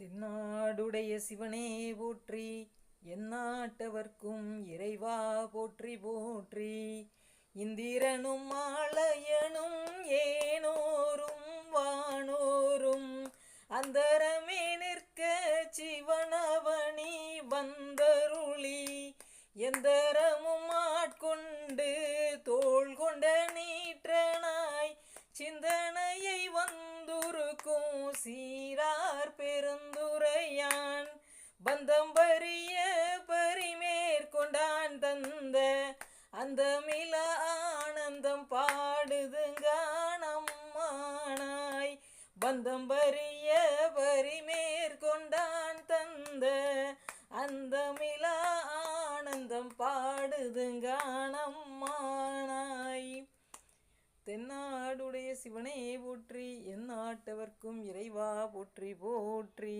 தென்னாடுடைய சிவனே போற்றி எந்நாட்டவர்க்கும் இறைவா போற்றி போற்றி. இந்திரனும் ஆலயனும் ஏனோரும் வானோரும் அந்தரமே நிற்க சிவனவனி வந்தருளி. எந்தரமும் ஆட்கொண்டு தோள் கொண்ட நீற்றனாய் சிந்தனையை வந்துருக்கும் சீரா சீரார் பெருந்துரையான் பந்தம் பரிய பரிமேற்கொண்டான் தந்த அந்த மில ஆனந்தம் பாடுதுங்கானம்மானாய் பந்தம் பரிய பரிமேற்கொண்டான் தந்த அந்த மில ஆனந்தம் பாடுதுங்கானம்மான் தென்னாடுடைய சிவனே போற்றி என் ஆட்டவர்க்கும் இறைவா போற்றி போற்றி.